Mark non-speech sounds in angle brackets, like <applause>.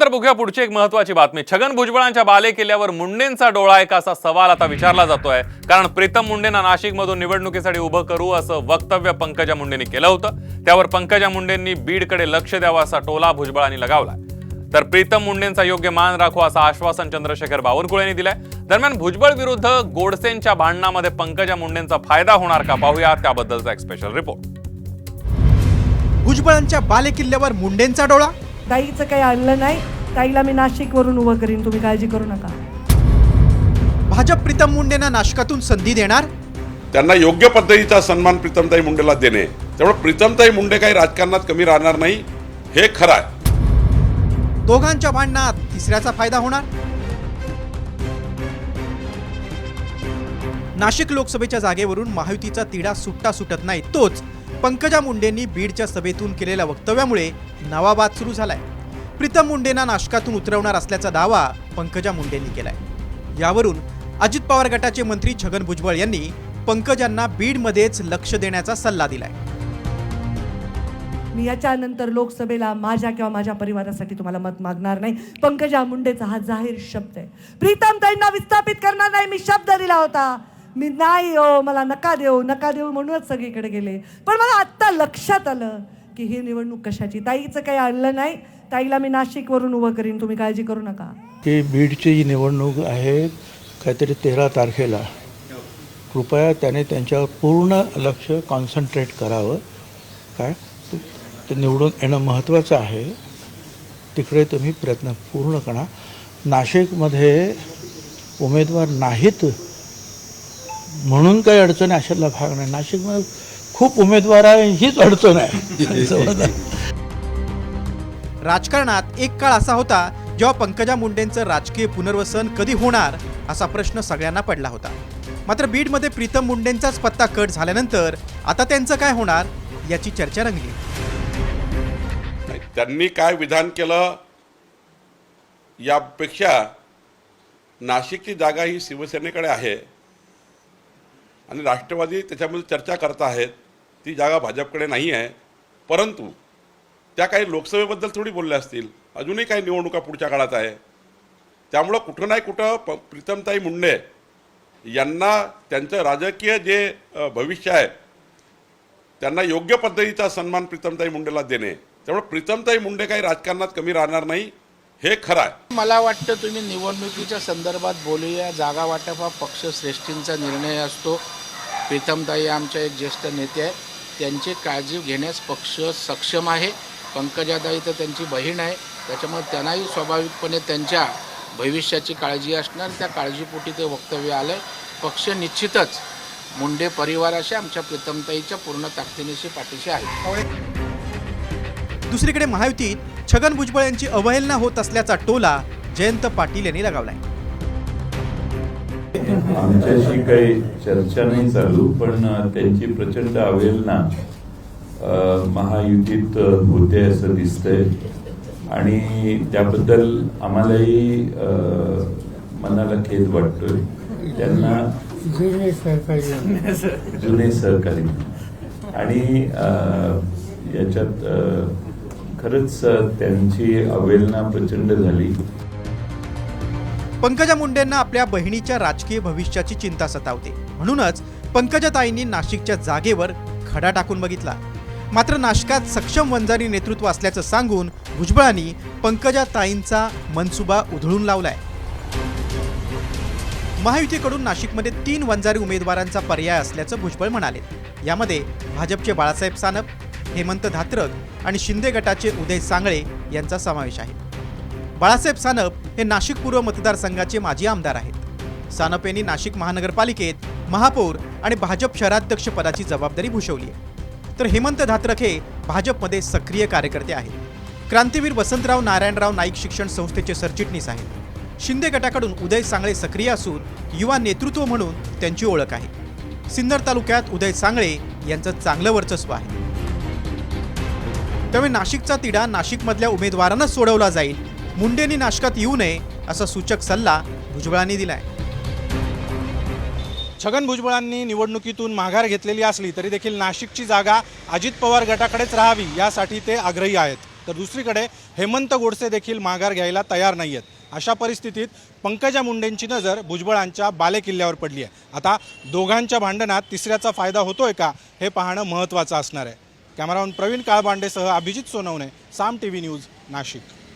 तर बघूया पुढची एक महत्वाची बातमी. छगन भुजबळांच्या बाले केल्यावर मुंडेंचा डोळा आहे का असा सवाल आता विचारला जातोय. कारण प्रीतम मुंडेंना नाशिकमधून निवडणुकीसाठी उभं करू असं वक्तव्य पंकजा मुंडेंनी केलं होतं. त्यावर पंकजा मुंडेंनी बीडकडे लक्ष द्यावं असा टोला भुजबळांनी लगावला तर प्रीतम मुंडेंचा योग्य मान राखू असं आश्वासन चंद्रशेखर बावनकुळे यांनी दिलंय. दरम्यान भुजबळ विरुद्ध गोडसेंच्या भांडणामध्ये पंकजा मुंडेंचा फायदा होणार का पाहूया त्याबद्दलचा एक स्पेशल रिपोर्ट भुजबळांच्या बालेकिल्ल्यावर मुंडेंचा डोळा? ताईचं काही आणलं नाही. ताईला मी नाशिकवरून उभं करीन. तुम्ही काळजी करू नका. भाजप प्रीतम मुंडेंना नाशकातून संधी देणार? त्यांना योग्य पद्धतीचा सन्मान प्रीतमताई मुंडेला देणे. त्यामुळे प्रीतमताई मुंडे काही राजकारणात कमी राहणार नाही. हे खरं आहे. दोघांच्या भांडणात तिसऱ्याचा फायदा होणार? नाशिक लोकसभेच्या जागेवरून महायुतीचा तिढा सुट्टा सुटत नाही. तोच पंकजा मुंडेंनी बीडच्या सभेतून केलेल्या वक्तव्यामुळे नवा वाद सुरू झालाय. प्रीतम मुंडेंना नाशकातून उतरवणार असल्याचा दावा पंकजा मुंडेंनी केलाय. यावरून अजित पवार गटाचे मंत्री छगन भुजबळ यांनी पंकजांना बीडमध्येच लक्ष देण्याचा सल्ला दिलाय. मी याच्यानंतर लोकसभेला माझ्या किंवा माझ्या परिवारासाठी तुम्हाला मत मागणार नाही. पंकजा मुंडेचा हा जाहीर शब्द आहे. प्रीतम त्यांना विस्थापित करणार नाही. मी शब्द दिला होता. मी नाही हो मला नका देऊ नका देऊ म्हणूनच सगळीकडे गेले. पण मला आत्ता लक्षात आलं की ही निवडणूक कशाची? ताईचं काही आणलं नाही. ताईला मी नाशिकवरून उभं करीन तुम्ही काळजी करू नका. की बीडची जी निवडणूक आहे काहीतरी तेरा तारखेला. कृपया त्याने त्यांच्यावर पूर्ण लक्ष कॉन्सन्ट्रेट करावं. काय? ते- ते निवडून येणं महत्त्वाचं आहे. तिकडे तुम्ही प्रयत्न पूर्ण करा. नाशिकमध्ये उमेदवार नाहीत म्हणून काही अडचण आहे अशातला भाग नाही. नाशिकमध्ये खूप उमेदवार आहे हीच अडचण आहे. <laughs> राजकारणात एक काळ असा होता जेव्हा पंकजा मुंडेंचं राजकीय पुनर्वसन कधी होणार असा प्रश्न सगळ्यांना पडला होता. मात्र बीडमध्ये प्रीतम मुंडेंचाच पत्ता कट झाल्यानंतर आता त्यांचं काय होणार याची चर्चा रंगली. त्यांनी काय विधान केलं यापेक्षा नाशिकची जागा ही शिवसेनेकडे आहे. आणि राष्ट्रवादी त्याच्यामध्ये चर्चा करत आहेत. ती जागा भाजपकडे नाही आहे. परंतु त्या काही लोकसभेबद्दल थोडी बोलल्या असतील. अजूनही काही निवडणुका पुढच्या काळात आहे. त्यामुळं कुठं नाही कुठं प प्रीतमताई मुंडे यांना त्यांचं राजकीय जे भविष्य आहे त्यांना योग्य पद्धतीचा सन्मान प्रीतमताई मुंडेला देणे. त्यामुळे प्रीतमताई मुंडे काही राजकारणात कमी राहणार नाही. हे खरं आहे. मला वाटतं तुम्ही निवडणुकीच्या संदर्भात बोलूया. जागा वाटप हा पक्षश्रेष्ठींचा निर्णय असतो. प्रीतमताई आमच्या एक ज्येष्ठ नेते आहेत. त्यांची काळजी घेण्यास पक्ष सक्षम आहे. पंकजाताई तर त्यांची बहीण आहे. त्याच्यामुळे त्यांनाही स्वाभाविकपणे त्यांच्या भविष्याची काळजी असणार. त्या काळजीपोटी ते वक्तव्य आलं आहे पक्ष निश्चितच मुंडे परिवाराशी आमच्या प्रीतमताईच्या पूर्ण ताकदीनिशी पाठीशी आहे. दुसरीकडे महायुतीत छगन भुजबळ यांची अवहेलना होत असल्याचा टोला जयंत पाटील यांनी लगावलाय. आमच्याशी काही चर्चा नाही चालू पण त्यांची प्रचंड अवहेलना महायुतीत होते असं दिसतंय. आणि त्याबद्दल आम्हालाही अ, मनाला खेद वाटतोय. त्यांना जुने सहकारी. आणि अ, याच्यात अ, खरंच त्यांची अवेलना प्रचंड झाली. पंकजा मुंडेंना आपल्या बहिणीच्या राजकीय भविष्याची चिंता सतावते. म्हणूनच पंकजाताईंनी नाशिकच्या जागेवर खडा टाकून बघितला. मात्र नाशिकात सक्षम वंजारी नेतृत्व असल्याचं सांगून भुजबळांनी पंकजाताईंचा मनसुबा उधळून लावलाय. महायुतीकडून नाशिकमध्ये तीन वंजारी उमेदवारांचा पर्याय असल्याचं भुजबळ म्हणाले. यामध्ये भाजपचे बाळासाहेब सानप हेमंत धात्रक आणि शिंदे गटाचे उदय सांगळे यांचा समावेश आहे. बाळासाहेब सानप हे नाशिक पूर्व मतदारसंघाचे माजी आमदार आहेत. सानप यांनी नाशिक महानगरपालिकेत महापौर आणि भाजप शहराध्यक्ष पदाची जबाबदारी भूषवली आहे. तर हेमंत धात्रक हे भाजपमध्ये सक्रिय कार्यकर्ते आहेत. क्रांतीवीर वसंतराव नारायणराव नाईक शिक्षण संस्थेचे सरचिटणीस आहेत. शिंदे गटाकडून उदय सांगळे सक्रिय असून युवा नेतृत्व म्हणून त्यांची ओळख आहे. सिन्नर तालुक्यात उदय सांगळे यांचं चांगलं वर्चस्व आहे. त्यामुळे नाशिकचा तिढा नाशिकमधल्या उमेदवारांनाच सोडवला जाईल. मुंडेंनी नाशकात येऊ नये असा सूचक सल्ला भुजबळांनी दिलाय. छगन भुजबळांनी निवडणुकीतून माघार घेतलेली असली तरी देखील नाशिकची जागा अजित पवार गटाकडेच राहावी यासाठी ते आग्रही आहेत. तर दुसरीकडे हेमंत गोडसे देखील माघार घ्यायला तयार नाही आहेत अशा परिस्थितीत पंकजा मुंडेंची नजर भुजबळांच्या बालेकिल्ल्यावर पडली आहे आता दोघांच्या भांडणात तिसऱ्याचा फायदा होतोय का हे पाहणं महत्त्वाचं असणार आहे. Cameraman Praveen काळबांडेसह Abhijit Sonawane Saam T V news Nashik.